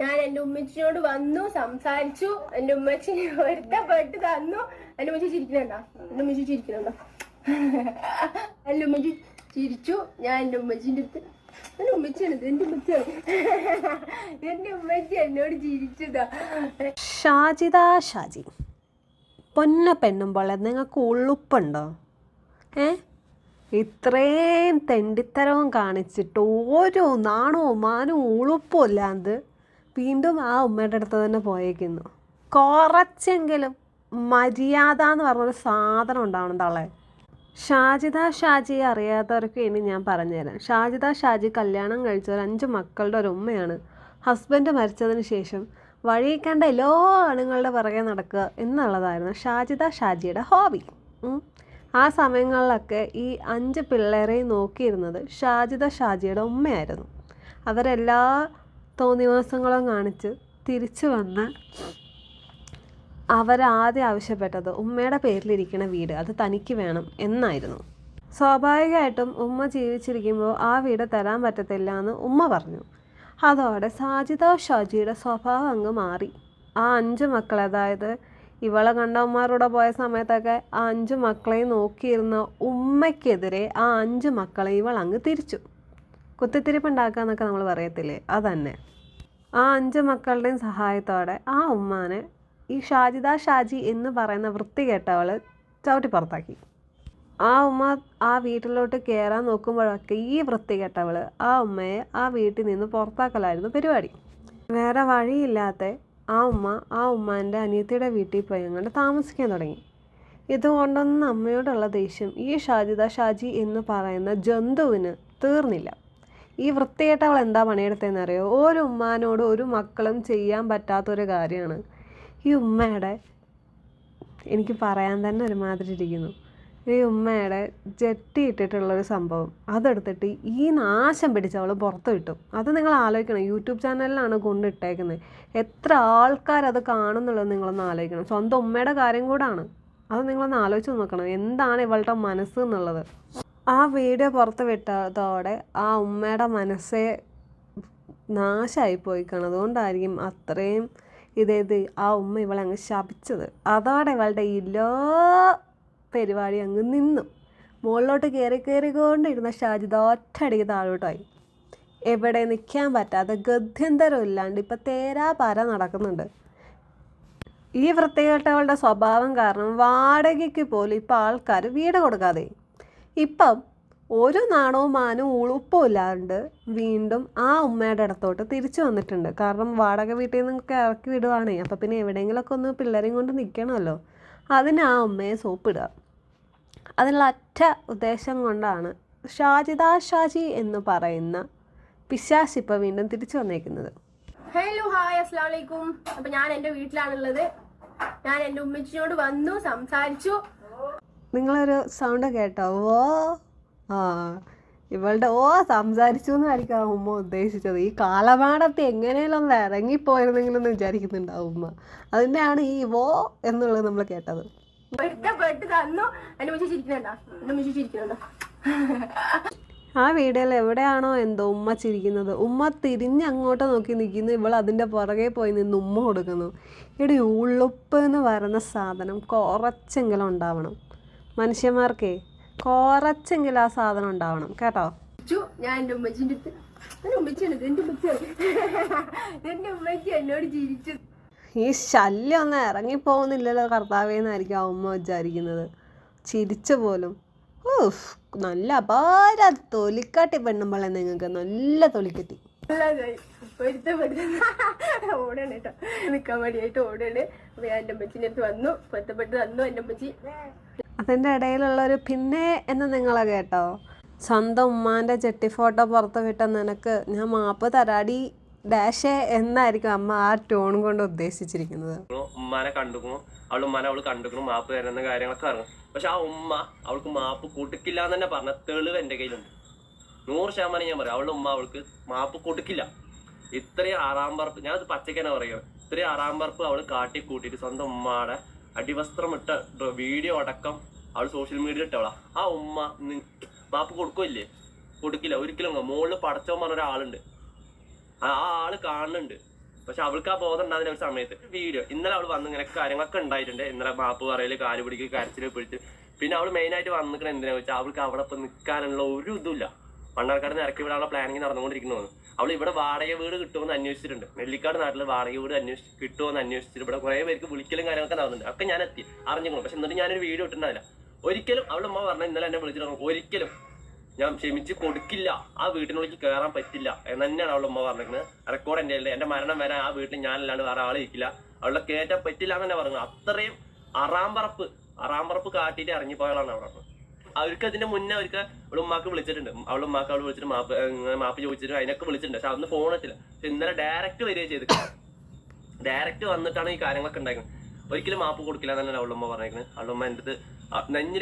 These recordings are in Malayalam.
ഞാൻ എന്റെ ഉമ്മച്ചിനോട് വന്നു സംസാരിച്ചു. എന്റെ ഉമ്മച്ചി ഒരുത്തപ്പെട്ട് തന്നു. എന്റെ ഉമ്മച്ചി ചിരിക്കുന്നുണ്ടോ? എന്റെ ഉമ്മച്ചി ചിരിക്കുന്നുണ്ടോ? എന്റെ ഉമ്മച്ചി ചിരിച്ചു. ഞാൻ എന്റെ ഉമ്മച്ചിന്റെ അടുത്ത് എന്റെ ഉമ്മച്ചിയാണ് എന്റെ ഉമ്മച്ചിയാണ്. എന്റെ ഉമ്മച്ചി എന്നോട് ചിരിച്ചതാ. ഷാജിത ഷാജി. പൊന്ന പെണ്ണുമ്പോൾ നിങ്ങൾക്ക് ഉള്ളുപ്പുണ്ടോ ഏ? ഇത്രയും തെണ്ടിത്തരവും കാണിച്ചിട്ട് ഓരോ നാണവും മാനവും ഉളുപ്പും ഇല്ലാണ്ട് വീണ്ടും ആ ഉമ്മയുടെ അടുത്ത് തന്നെ പോയേക്കുന്നു. കുറച്ചെങ്കിലും മര്യാദ എന്ന് പറഞ്ഞൊരു സാധനം ഉണ്ടാവണം തളെ ഷാജിദ ഷാജിയെ അറിയാത്തവർക്ക് ഇനി ഞാൻ പറഞ്ഞുതരാം. ഷാജിദ ഷാജി കല്യാണം കഴിച്ച ഒരു അഞ്ച് മക്കളുടെ ഒരു ഉമ്മയാണ്. ഹസ്ബൻഡ് മരിച്ചതിന് ശേഷം വഴി കണ്ട എല്ലാ ആണുങ്ങളുടെ പുറകെ നടക്കുക എന്നുള്ളതായിരുന്നു ഷാജിദ ഷാജിയുടെ ഹോബി. ആ സമയങ്ങളിലൊക്കെ ഈ അഞ്ച് പിള്ളേരെയും നോക്കിയിരുന്നത് ഷാജിദ ഷാജിയുടെ ഉമ്മയായിരുന്നു. അവരെല്ലാ തോന്നിവാസങ്ങളും കാണിച്ച് തിരിച്ചു വന്ന് അവരാദ്യം ആവശ്യപ്പെട്ടത് ഉമ്മയുടെ പേരിലിരിക്കുന്ന വീട് അത് തനിക്ക് വേണം എന്നായിരുന്നു. സ്വാഭാവികമായിട്ടും ഉമ്മ ജീവിച്ചിരിക്കുമ്പോൾ ആ വീട് തരാൻ പറ്റത്തില്ല എന്ന് ഉമ്മ പറഞ്ഞു. അതോടെ സാജിത ഷാജിയുടെ സ്വഭാവം അങ്ങ് മാറി. ആ അഞ്ച് മക്കൾ അതായത് ഇവളെ കണ്ടവന്മാരുടെ പോയ സമയത്തൊക്കെ ആ അഞ്ച് മക്കളെയും നോക്കിയിരുന്ന ഉമ്മയ്ക്കെതിരെ ആ അഞ്ച് മക്കളെ ഇവൾ അങ്ങ് തിരിച്ചു. കുത്തിത്തിരിപ്പുണ്ടാക്കുക എന്നൊക്കെ നമ്മൾ പറയത്തില്ലേ? അതന്നെ. ആ അഞ്ച് മക്കളുടെയും സഹായത്തോടെ ആ ഉമ്മാനെ ഈ ഷാജിദ ഷാജി എന്ന് പറയുന്ന വൃത്തി കേട്ടവൾ ചവിട്ടി പുറത്താക്കി. ആ ഉമ്മ ആ വീട്ടിലോട്ട് കയറാൻ നോക്കുമ്പോഴൊക്കെ ഈ വൃത്തി കേട്ടവൾ ആ ഉമ്മയെ ആ വീട്ടിൽ നിന്ന് പുറത്താക്കലായിരുന്നു പരിപാടി. വേറെ വഴിയില്ലാത്ത ആ ഉമ്മ ആ ഉമ്മാന്റെ അനിയത്തിയുടെ വീട്ടിൽ പോയി അങ്ങോട്ട് താമസിക്കാൻ തുടങ്ങി. ഇതുകൊണ്ടൊന്നും അമ്മയോടുള്ള ദേഷ്യം ഈ ഷാജിദ ഷാജി എന്ന് പറയുന്ന ജന്തുവിന് തീർന്നില്ല. ഈ വൃത്തികെട്ടവൾ എന്താ പണിയെടുത്തതെന്ന് അറിയോ? ഒരു ഉമ്മാനോട് ഒരു മക്കളും ചെയ്യാൻ പറ്റാത്തൊരു കാര്യമാണ്. ഈ ഉമ്മയുടെ എനിക്ക് പറയാൻ തന്നെ ഒരുമാതിരി ഇരിക്കുന്നു. ഈ ഉമ്മയുടെ ജെട്ടി ഇട്ടിട്ടുള്ളൊരു സംഭവം. അതെടുത്തിട്ട് ഈ നാശം പിടിച്ച് പിടിച്ചവൾ പുറത്ത് കിട്ടും അത് നിങ്ങൾ ആലോചിക്കണം. യൂട്യൂബ് ചാനലിലാണ് കൊണ്ടിട്ടേക്കുന്നത്. എത്ര ആൾക്കാരത് കാണുന്നുള്ളത് നിങ്ങളൊന്ന് ആലോചിക്കണം. സ്വന്തം ഉമ്മയുടെ കാര്യം കൂടാണ്. അത് നിങ്ങളൊന്ന് ആലോചിച്ച് നോക്കണം. എന്താണ് ഇവളുടെ മനസ്സ് എന്നുള്ളത്. ആ വീഡിയോ പുറത്ത് വിട്ടതോടെ ആ ഉമ്മയുടെ മനസ്സേ നാശമായി പോയിക്കാണ് കാണും അതുകൊണ്ടായിരിക്കും അത്രയും ഇതേത് ആ ഉമ്മ ഇവളെ അങ്ങ് ശപിച്ചത്. അതോടെ ഇവളുടെ എല്ലാ പരിപാടി അങ്ങ് നിന്നു. മുകളിലോട്ട് കയറി കയറിക്കൊണ്ടിരുന്ന ഷാജിദ ഒറ്റയടിക്ക് താഴോട്ടായി. എവിടെ നിൽക്കാൻ പറ്റാതെ ഗത്യന്തരം ഇല്ലാണ്ട് ഇപ്പം തേരാ പാര നടക്കുന്നുണ്ട്. ഈ വൃത്തികെട്ടവളുടെ സ്വഭാവം കാരണം വാടകയ്ക്ക് പോലും ഇപ്പം ആൾക്കാർ വീട് കൊടുക്കാതെ ഇപ്പം ഒരു നാണവും മാനവും ഉളുപ്പും ഇല്ലാണ്ട് വീണ്ടും ആ ഉമ്മയുടെ അടുത്തോട്ട് തിരിച്ചു വന്നിട്ടുണ്ട്. കാരണം വാടക വീട്ടിൽ നിന്നൊക്കെ ഇറക്കി വിടുവാണേ. അപ്പം പിന്നെ എവിടെയെങ്കിലുമൊക്കെ ഒന്ന് പിള്ളേരെയും കൊണ്ട് നിൽക്കണമല്ലോ അതിന് ആ ഉമ്മയെ സോപ്പിടുക. അതിനുള്ള അറ്റ ഉദ്ദേശം കൊണ്ടാണ് ഷാജിദ ഷാജി എന്ന് പറയുന്ന പിശാശ് ഇപ്പോൾ വീണ്ടും തിരിച്ചു വന്നേക്കുന്നത്. ഹലോ ഹായ് അസ്സാം വലൈക്കും അപ്പൊ ഞാൻ എന്റെ വീട്ടിലാണുള്ളത്. ഞാൻ എന്റെ ഉമ്മച്ചിനോട് വന്നു സംസാരിച്ചു. നിങ്ങളൊരു സൗണ്ട് കേട്ടോ. ഓ ആ ഇവളുടെ ഓ സംസാരിച്ചു എന്നായിരിക്കും ആ ഉമ്മ ഉദ്ദേശിച്ചത്. ഈ കാലമാടത്ത് എങ്ങനെയെങ്കിലും ഒന്ന് ഇറങ്ങിപ്പോയിരുന്നെങ്കിലെന്ന് വിചാരിക്കുന്നുണ്ടാവും ഉമ്മ. അതിന്റെയാണ് ഈ വോ എന്നുള്ളത് നമ്മൾ കേട്ടത്. ആ വീഡിയോയിൽ എവിടെയാണോ എന്തോ ഉമ്മ ചിരിക്കുന്നത്. ഉമ്മ തിരിഞ്ഞ് അങ്ങോട്ട് നോക്കി നിൽക്കുന്നു. ഇവൾ അതിന്റെ പുറകെ പോയി നിന്ന് ഉമ്മ കൊടുക്കുന്നു. ഇവിടെ ഉള്ളുപ്പ് എന്ന് പറയുന്ന സാധനം കുറച്ചെങ്കിലും ഉണ്ടാവണം. മനുഷ്യന്മാർക്കേ കുറച്ചെങ്കിലും ആ സാധനം ഉണ്ടാവണം. കേട്ടോ? ഞാൻ എന്റെ അടുത്ത് ഉമ്മച്ചിയാണ് ഉമ്മച്ചിയാണ് എന്റെ ഉമ്മച്ചി എന്നോട് ചിരിച്ചു. ഈ ശല്യം ഒന്നും ഇറങ്ങിപ്പോകുന്നില്ലല്ലോ കർത്താവേന്നായിരിക്കും ആ ഉമ്മ വിചാരിക്കുന്നത്. ചിരിച്ചു പോലും. ഓഫ് നല്ല അപാര തൊലിക്കാട്ടി പെണ്ണുമ്പോളെ നിങ്ങൾക്ക് നല്ല തൊലിക്കെട്ടി. ഓടാണ് കേട്ടോ. നിക്കാൻ വേണ്ടിയായിട്ട് ഓടാണ് അപ്പൊ ഞാൻ എന്റെ അമ്മച്ചിന്റെ അടുത്ത് വന്നു പൊരുത്തപ്പെട്ട് വന്നു എന്റെ ഉമ്മച്ചി. അതിന്റെ ഇടയിലുള്ളൊരു പിന്നെ എന്ന് നിങ്ങളെ കേട്ടോ. സ്വന്തം ഉമ്മാന്റെ ചെട്ടി ഫോട്ടോ പുറത്ത് വിട്ട നിനക്ക് ഞാൻ മാപ്പ് തരാടി ഡാഷേ എന്നായിരിക്കും അമ്മ ആ ടോൺ കൊണ്ട് ഉദ്ദേശിച്ചിരിക്കുന്നത്. ഉമ്മാനെ കണ്ടുക്കും അവൾ ഉമ്മാനെ അവൾ കണ്ടുക്കണം. മാപ്പ് തരുന്ന കാര്യങ്ങളൊക്കെ അറിഞ്ഞു. പക്ഷെ ആ ഉമ്മ അവൾക്ക് മാപ്പ് കൊടുക്കില്ല എന്ന് തന്നെ പറഞ്ഞ തെളിവ് എന്റെ കയ്യിലുണ്ട്. നൂറ് ശതമാനം ഞാൻ പറയാം. അവളുടെ ഉമ്മ അവൾക്ക് മാപ്പ് കൊടുക്കില്ല. ഇത്രയും ആറാം പറപ്പ് ഞാനത് പച്ചക്കനെ പറയുക. ഇത്രയും ആറാം പറപ്പ് അവൾ കാട്ടി കൂട്ടിയിട്ട് സ്വന്തം ഉമ്മയുടെ അടിവസ്ത്രം ഇട്ട വീഡിയോ അടക്കം അവൾ സോഷ്യൽ മീഡിയ ഇട്ടവളാ. ആ ഉമ്മ മാപ്പ് കൊടുക്കില്ലേ കൊടുക്കില്ല. ഒരിക്കലും മുകളിൽ പടച്ചവൻ പറഞ്ഞ ഒരാളുണ്ട്. ആ ആൾ കാണുന്നുണ്ട്. പക്ഷെ അവൾക്ക് ആ ബോധം ഉണ്ടാകുന്ന ഒരു സമയത്ത്. വീഡിയോ. ഇന്നലെ അവൾ വന്ന് ഇങ്ങനെ കാര്യങ്ങളൊക്കെ ഉണ്ടായിട്ടുണ്ട്. ഇന്നലെ മാപ്പ് പറയൽ കാൽ പിടിക്കൽ കരച്ചിൽ പിടിച്ച്. പിന്നെ അവൾ മെയിൻ ആയിട്ട് വന്നിക്കണ എന്തിനാ വെച്ചാൽ അവൾക്ക് അവിടെ ഇപ്പൊ നിൽക്കാനുള്ള ഒരു ഇതുമില്ല. മണ്ണാർക്കാട് നിന്ന് ഇറക്കി വിടാനുള്ള പ്ലാനിങ് നടന്നുകൊണ്ടിരിക്കുന്നു അവൾ ഇവിടെ വാടക വീട് കിട്ടുമെന്ന് അന്വേഷിച്ചിട്ടുണ്ട്. നെല്ലിക്കാട് നാട്ടിൽ വാടക വീട് അന്വേഷിച്ച് കിട്ടുമെന്ന് അന്വേഷിച്ചിട്ട് ഇവിടെ കുറെ പേർക്ക് വിളിക്കലും കാര്യങ്ങളൊക്കെ നടന്നുണ്ട് ഒക്കെ ഞാൻ എത്തി അറിഞ്ഞു പക്ഷെ എന്നിട്ട് ഞാനൊരു വീഡിയോ ഇട്ടിട്ടുണ്ടാവില്ല ഒരിക്കലും അവളുടെ അമ്മ പറഞ്ഞ ഇന്നലെ എന്നെ വിളിച്ചിട്ട് ഒരിക്കലും ഞാൻ ക്ഷമിച്ച് കൊടുക്കില്ല. ആ വീട്ടിനുള്ളിൽ കയറാൻ പറ്റില്ല എന്ന് തന്നെയാണ് അവളുടെ പറഞ്ഞിരിക്കുന്നത് റെക്കോർഡ് എന്റെ ഉണ്ട് എന്റെ മരണം വരെ ആ വീട്ടിൽ ഞാനല്ലാണ്ട് വേറെ ആളിരിക്കില്ല അവളുടെ കയറ്റാൻ പറ്റില്ല എന്ന് തന്നെ പറഞ്ഞു അത്രയും അറാമ്പറപ്പ് അറാമ്പറപ്പ് കാട്ടിയിട്ട് ഇറങ്ങിപ്പോയാളാണ് അവിടെ. അവർക്ക് അതിന്റെ മുന്നേ അവർക്ക് അവളുടെ ഉമ്മാക്ക് വിളിച്ചിട്ടുണ്ട്. അവളുടെ ഉമ്മാക്ക് അവൾ വിളിച്ചിട്ട് മാപ്പ് മാപ്പ് ചോദിച്ചിട്ട് അതിനൊക്കെ വിളിച്ചിട്ടുണ്ട്. പക്ഷെ അന്ന് ഫോൺ എത്തില്ല. പക്ഷെ ഇന്നലെ ഡയറക്റ്റ് വരിക ചെയ്ത്. ഡയറക്റ്റ് വന്നിട്ടാണ് ഈ കാര്യങ്ങളൊക്കെ ഉണ്ടാക്കുന്നത് ഒരിക്കലും മാപ്പ് കൊടുക്കില്ല എന്നാണ് അവളുമ്മ പറഞ്ഞേക്കുന്നത് അവളുമ്മ എന്റെ അടുത്ത്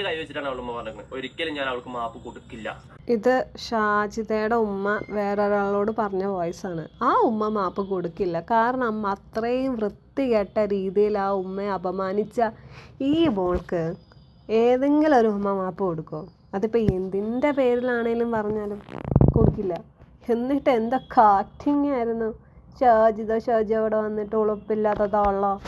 കൈ വെച്ചിട്ടാണ് അവളുടെ ഉമ്മ പറഞ്ഞേക്കുന്നത് ഒരിക്കലും ഞാൻ അവൾക്ക് മാപ്പ് കൊടുക്കില്ല. ഇത് ഷാജിതയുടെ ഉമ്മ വേറൊരാളോട് പറഞ്ഞ വോയിസ് ആണ് ആ ഉമ്മ മാപ്പ് കൊടുക്കില്ല. കാരണം അമ്മ അത്രയും വൃത്തികെട്ട രീതിയിൽ ആ ഉമ്മയെ അപമാനിച്ച ഈ മോൾക്ക് ഏതെങ്കിലും ഒരു ഉമ്മ മാപ്പ് കൊടുക്കോ? അതിപ്പോൾ എന്തിന്റെ പേരിലാണേലും പറഞ്ഞാലും കൊടുക്കില്ല. എന്നിട്ട് എന്തൊക്കെ ആക്ടിങ് ആയിരുന്നു? ഷാജിദ ഷാജി അവിടെ വന്നിട്ട് ഉളുപ്പില്ലാത്ത തള്ള?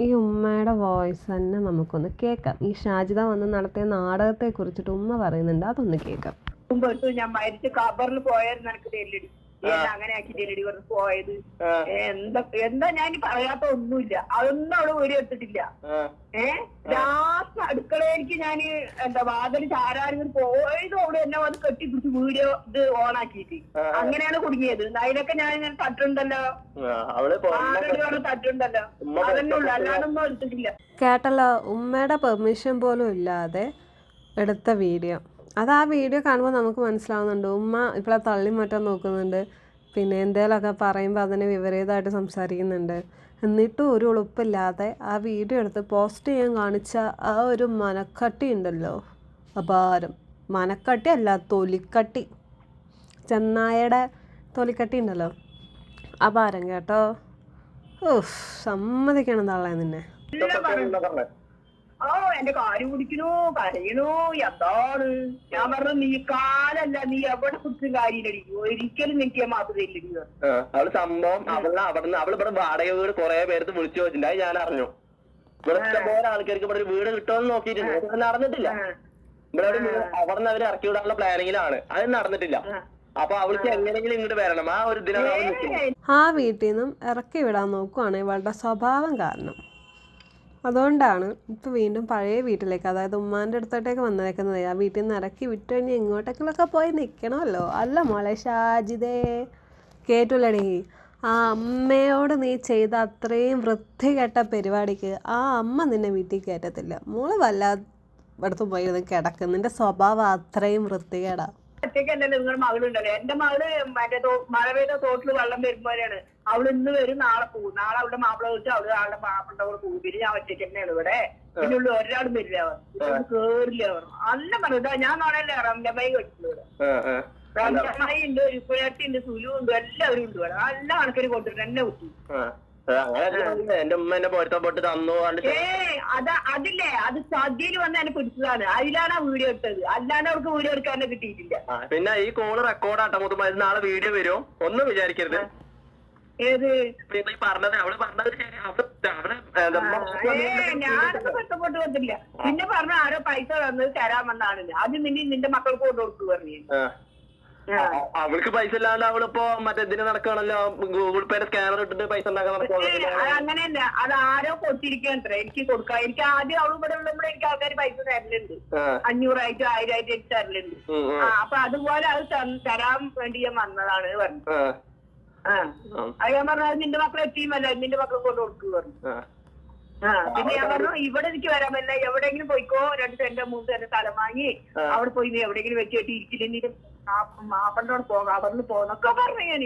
ഈ ഉമ്മയുടെ വോയിസ് തന്നെ നമുക്കൊന്ന് കേൾക്കാം. ഈ ഷാജിത വന്ന് നടത്തിയ നാടകത്തെ കുറിച്ചിട്ട് ഉമ്മ പറയുന്നുണ്ട് അതൊന്ന് കേൾക്കാം. ഞാൻ മരിച്ച് കബറിൽ പോയാൽ നിനക്ക് തെല്ലടി അങ്ങനെ ആക്കി ഡെലിവറി പറഞ്ഞ് പോയത്? എന്താ എന്താ ഞാൻ ഇനി പറയാത്ത ഒന്നുമില്ല. അതൊന്നും അവൾ ഒരു എടുത്തിട്ടില്ല. ഏ ലാസ്റ്റ് അടുക്കളയിലേക്ക് ഞാൻ എന്താ വാതിൽ ചാരാനും പോയത് അവിടെ എന്നെ അത് കെട്ടിപ്പിടിച്ച് വീഡിയോ ഇത് ഓൺ ആക്കിയിട്ട് അങ്ങനെയാണ് കുടുങ്ങിയത്. അതിനൊക്കെ ഞാൻ ഇങ്ങനെ തട്ടുണ്ടല്ലോ തട്ടുണ്ടല്ലോ അതന്നെ ഉള്ളു. അല്ലാതൊന്നും എടുത്തിട്ടില്ല. കേട്ടല്ലോ ഉമ്മയുടെ പെർമിഷൻ പോലും ഇല്ലാതെ എടുത്ത വീഡിയോ. അത് ആ വീഡിയോ കാണുമ്പോൾ നമുക്ക് മനസ്സിലാവുന്നുണ്ട്. ഉമ്മ ഇപ്പോഴെ തള്ളി മാറ്റാൻ നോക്കുന്നുണ്ട്. പിന്നെ എന്തേലൊക്കെ പറയുമ്പോൾ അതിനെ വിപരീതമായിട്ട് സംസാരിക്കുന്നുണ്ട്. എന്നിട്ടും ഒരു ഉളുപ്പില്ലാതെ ആ വീഡിയോ എടുത്ത് പോസ്റ്റ് ചെയ്യാൻ കാണിച്ച ആ ഒരു മനക്കട്ടി ഉണ്ടല്ലോ. അപാരം. മനക്കട്ടി അല്ല തൊലിക്കട്ടി. ചെന്നായയുടെ തൊലിക്കട്ടി ഉണ്ടല്ലോ. അപാരം കേട്ടോ. ഓ സമ്മതിക്കണം തള്ളേ നിന്നെ. ഓ എന്റെ കാൽ കുടിക്കണു? കരയണു? എന്താണ്? ഞാൻ പറഞ്ഞു നീ കാലല്ല നീ എവിടെ കുറിച്ചും കാര്യമില്ലടി. ഒരിക്കലും നിനക്ക് ഞാൻ മാപ്പ് തരില്ലടി. അവൾ സംഭവം അവൾ അവിടെ അവൾ ഇവിടെ വാടക വീട് കുറെ പേരത്ത് വിളിച്ചു വെച്ചിട്ടുണ്ടായി ഞാൻ അറിഞ്ഞു. ഇവിടെ ഇഷ്ടംപോലെ ആൾക്കാർക്ക് ഇവിടെ ഒരു വീട് കിട്ടുമെന്ന് നോക്കിയിട്ടുണ്ട്. നടന്നിട്ടില്ല. ഇവിടെ ഒരു അവിടെ നിന്ന് അവർ ഇറക്കി വിടാനുള്ള പ്ലാനിങ്ങിലാണ്. അത് നടന്നിട്ടില്ല. അപ്പൊ അവൾക്ക് എങ്ങനെയെങ്കിലും ഇങ്ങോട്ട് വരണം. ആ ഒരു ദിനം ആ വീട്ടിൽ നിന്നും ഇറക്കി വിടാൻ നോക്കുവാണ് ഇവളുടെ സ്വഭാവം കാരണം. അതുകൊണ്ടാണ് ഇപ്പോൾ വീണ്ടും പഴയ വീട്ടിലേക്ക് അതായത് ഉമ്മാന്റെ അടുത്തോട്ടേക്ക് വന്നേക്കുന്നത്. ആ വീട്ടിൽ നിന്ന് ഇറക്കി വിട്ട് കഴിഞ്ഞ് പോയി നിൽക്കണമല്ലോ അല്ല മോളെ ഷാജിതേ കേട്ടില്ലടി ആ അമ്മയോട് നീ ചെയ്ത അത്രയും വൃത്തികെട്ട പരിപാടിക്ക് ആ അമ്മ നിന്നെ വീട്ടിൽ കയറ്റത്തില്ല. മോൾ വല്ലാ ഇവിടുത്തെ പോയി കിടക്കുന്നതിന്റെ സ്വഭാവം അത്രയും വൃത്തികേടാ. ഒറ്റയ്ക്കല്ലല്ലോ നിങ്ങളുടെ മകളുണ്ടല്ലോ. എന്റെ മകൾ മറ്റേ മഴ പെയ്ത തോട്ടിൽ വെള്ളം വരുമ്പോഴാണ്. അവൾ ഇന്ന് വരും നാളെ പോകും നാളെ അവളുടെ മാപ്പിള വിളിച്ച് അവൾ ആളുടെ മാപ്പിളുടെ കൂടെ പോകും പിന്നെ ഞാൻ ഒറ്റയ്ക്ക് തന്നെയാണ് ഇവിടെ പിന്നെ ഉള്ളു ഒരാളും വരില്ല അവർ കേറില്ല അവർ അല്ല പറഞ്ഞു ഞാൻ നാളെ റംലമായി കെട്ടില്ല ഇവിടെ. റംലമായി ഉണ്ട് ഉപ്പുരട്ടി ഉണ്ട് സുലു ഉണ്ട് എല്ലാവരും ഉണ്ട് ഇവിടെ. നല്ല കണക്കിന് കൊണ്ടിട്ട് എന്നെ അങ്ങനെ എന്റെ ഉമ്മ എന്നെ പൊരുത്തപ്പെട്ട് തന്നു അത് അതില്ലേ അത് സദ്യയിൽ വന്ന് എന്നെ പിടിച്ചതാണ്. അതിലാണ് ആ വീഡിയോ എടുത്തത് അല്ലാണ്ട് അവർക്ക് വീഡിയോ എടുക്കാൻ കിട്ടിയിട്ടില്ല. പിന്നെ ഈ കോൾ റെക്കോർഡ് ആട്ടോ മുതൽ നാളെ വീഡിയോ വരും. ഒന്നും വിചാരിക്കരുത്. ഏത്? പറഞ്ഞത് അവൾ പറഞ്ഞത് ഞാനൊന്നും കഷ്ടപ്പെട്ട് വന്നില്ല പിന്നെ പറഞ്ഞു ആരോ പൈസ തന്നത് തരാമെന്നാണ് അത് നിന്നെ നിന്റെ മക്കൾക്ക് കൊണ്ട് കൊടുത്തു പറഞ്ഞു അവൾക്ക് പൈസ ഇല്ലാണ്ട് അവളിപ്പോ മറ്റേ ഇതിന് നടക്കുകയാണല്ലോ ഗൂഗിൾ പേയുടെ സ്കാനർ ഇട്ടിട്ട് പൈസ ഉണ്ടാക്കാൻ നടക്കുകയാണല്ലോ അങ്ങനെയല്ല. അത് ആരോ അത്ര. എനിക്ക് കൊടുക്കാം. എനിക്ക് ആദ്യം അവൾ ഇവിടെ ഉള്ളപ്പോൾ എനിക്ക് ആൾക്കാർ പൈസ തരലുണ്ട്. അഞ്ഞൂറായിട്ട് ആയിരമായിട്ട് എനിക്ക് തരലുണ്ട്. അപ്പൊ അതുപോലെ അത് തരാൻ വേണ്ടി ഞാൻ വന്നതാണ് പറഞ്ഞു. അത് ഞാൻ പറഞ്ഞു നിന്റെ മക്കളെ എത്തിയുമല്ല. നിന്റെ മക്കളെ കൊണ്ട് കൊടുക്കുക പറഞ്ഞു. പിന്നെ ഞാൻ പറഞ്ഞു ഇവിടെ എനിക്ക് വരാൻ പറ്റില്ല. എവിടെയെങ്കിലും പോയിക്കോ. രണ്ട് സെന്റ് മൂന്ന് സെന്റ് സ്ഥലം വാങ്ങി അവിടെ പോയി നീ എവിടെയെങ്കിലും വെച്ച് കെട്ടി മാപ്പണ്ടോട് പോകാം അവിടെ പോന്നൊക്കെ പറഞ്ഞു ഞാൻ.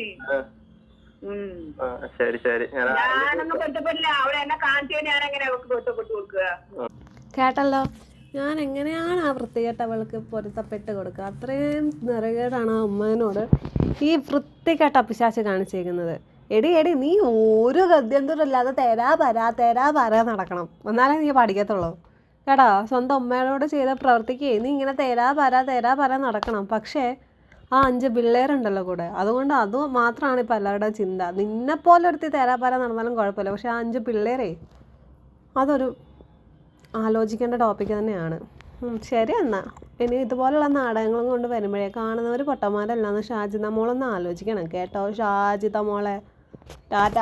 ശരി ശരി. ഞാൻ ഞാനൊന്നും പൊരുത്തപ്പെട്ടില്ല അവിടെ എന്നെ കാണിച്ചു ഞാൻ എങ്ങനെ അവർക്ക് പൊരുത്തപ്പെട്ട് കൊടുക്കുക. കേട്ടല്ലോ? ഞാൻ എങ്ങനെയാണ് ആ വൃത്തികെട്ടവൾക്ക് പൊരുത്തപ്പെട്ട് കൊടുക്കുക? അത്രയും നിറകേടാണ് ആ ഉമ്മനോട് ഈ വൃത്തികെട്ട പിശാച്ച് കാണിച്ചേക്കുന്നത്. എടി എടി നീ ഒരു ഗദ്യന്തരമില്ലാതെ തരാ പരാ തരാ പരാ നടക്കണം. എന്നാലേ നീ പഠിക്കത്തുള്ളൂ. കേട്ടോ? സ്വന്തം ഉമ്മയോട് ചെയ്ത പ്രവർത്തിക്കേ നീ ഇങ്ങനെ തരാ പരാ തരാ പരാ നടക്കണം. പക്ഷേ ആ അഞ്ച് പിള്ളേരുണ്ടല്ലോ കൂടെ. അതുകൊണ്ട് അത് മാത്രമാണ് ഇപ്പോൾ എല്ലാവരുടെ ചിന്ത. നിന്നെപ്പോലെ ഒരുത്തി തേരാപ്പാര നടന്നാലും കുഴപ്പമില്ല. പക്ഷെ ആ അഞ്ച് പിള്ളേരെ അതൊരു ആലോചിക്കേണ്ട ടോപ്പിക്ക് തന്നെയാണ്. ശരി എന്നാൽ ഇനി ഇതുപോലെയുള്ള നാടകങ്ങളും കൊണ്ട് വരുമ്പോഴേ കാണുന്നവർ പൊട്ടന്മാരല്ലാന്ന് ഷാജിത മോളൊന്ന് ആലോചിക്കണം. കേട്ടോ ഷാജിത മോളെ. ടാറ്റ.